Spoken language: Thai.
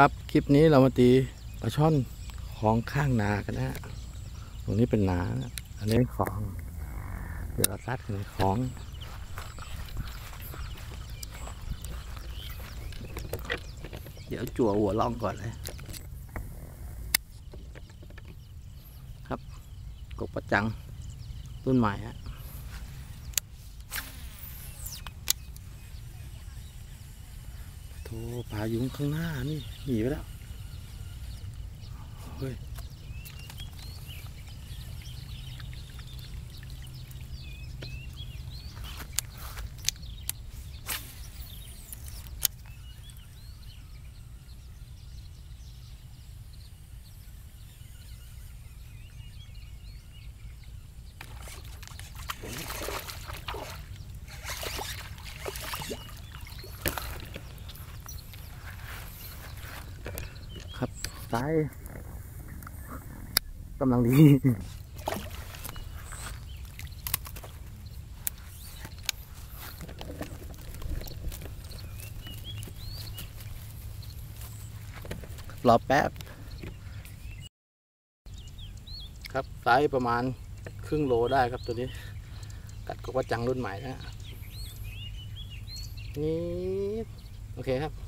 ครับ คลิปนี้เรามาตีปลาช่อนของข้างนากันนะฮะตรงนี้เป็นนานะอันนี้ของ เดี๋ยวเราซัดกันของเดี๋ยวจั่วหัวล่องก่อนเลย ครับกบประจังรุ่นใหม่ฮะ โธ่ปลาอยู่ข้างหน้านี่หนีไปแล้ว เฮ้ย ครับซ้ายกำลังดีรอแป๊บ ครับไซส์ประมาณครึ่งโลได้ครับตัวนี้ กัดกบว่าจังรุ่นใหม่นะฮะนี่ โอเคครับ